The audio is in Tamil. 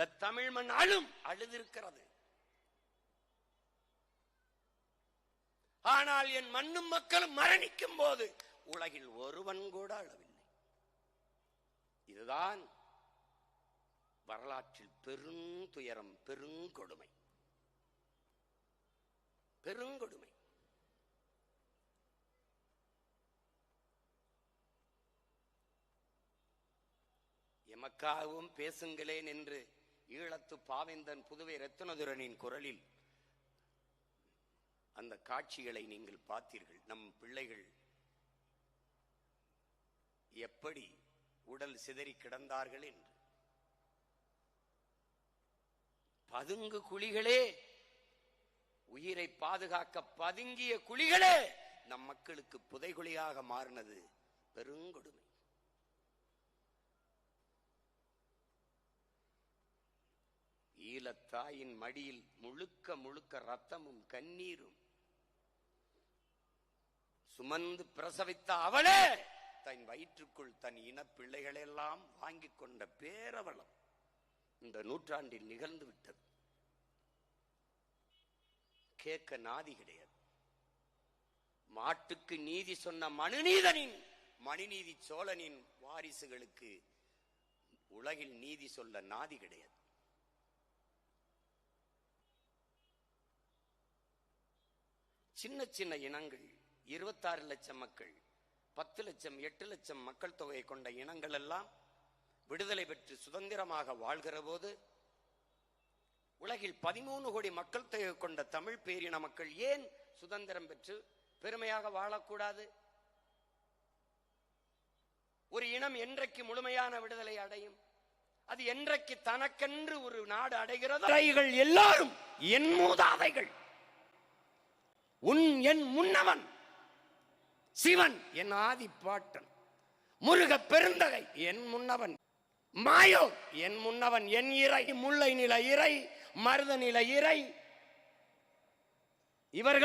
இந்த தமிழ் மண் அழும் அழுதிருக்கிறது. ஆனால் என் மண்ணும் மக்களும் மரணிக்கும் போது உலகில் ஒருவன் கூட அழவில்லை. இதுதான் வரலாற்றில் பெருந்துயரம் பெருங்கொடுமை பெருங்கொடுமை எமக்காகவும் பேசுங்களேன் என்று ஈழத்து பாவேந்தன் புதுவை ரத்னதுரனின் குரலில் அந்த காட்சிகளை நீங்கள் பார்த்தீர்கள். நம் பிள்ளைகள் எப்படி உடல் சிதறி கிடந்தார்கள் என்று. பதுங்கு குழிகளே உயிரை பாதுகாக்க பதுங்கிய குழிகளே நம் மக்களுக்கு புதைகுழியாக மாறினது பெருங்கொடுமை. ஈழத்தாயின் மடியில் முழுக்க முழுக்க ரத்தமும் கண்ணீரும். சுமந்து பிரசவித்த அவளே தன் வயிற்றுக்குள் தன் இன பிள்ளைகளெல்லாம் வாங்கிக் கொண்ட பேரவளம் இந்த நூற்றாண்டில் நிகழ்ந்து விட்டது. கேட்க நாதி கிடையாது. மாட்டுக்கு நீதி சொன்ன மனுநீதனின் மணிநீதி சோழனின் வாரிசுகளுக்கு உலகில் நீதி சொல்ல நாதி கிடையாது. சின்ன சின்ன இனங்கள் இருபத்தாறு லட்சம் மக்கள் பத்து லட்சம் எட்டு லட்சம் மக்கள் தொகையை கொண்ட இனங்கள் எல்லாம் விடுதலை பெற்று சுதந்திரமாக வாழ்கிற போது உலகில் பதிமூணு கோடி மக்கள் தொகை கொண்ட தமிழ் பேரின மக்கள் ஏன் சுதந்திரம் பெற்று பெருமையாக வாழக்கூடாது? ஒரு இனம் என்றைக்கு முழுமையான விடுதலை அடையும்? அது என்றைக்கு தனக்கென்று ஒரு நாடு அடைகிறது எல்லாரும் என் மூதாதைகள். உன் என் முன்னவன். சிவன் என் ஆதி பாட்டன் முருக பெருந்தகை என் முன்னவன். மாயோ என் முன்னவன். என் இறை முல்லை நில இறை மருத நில இறை. இவர்கள்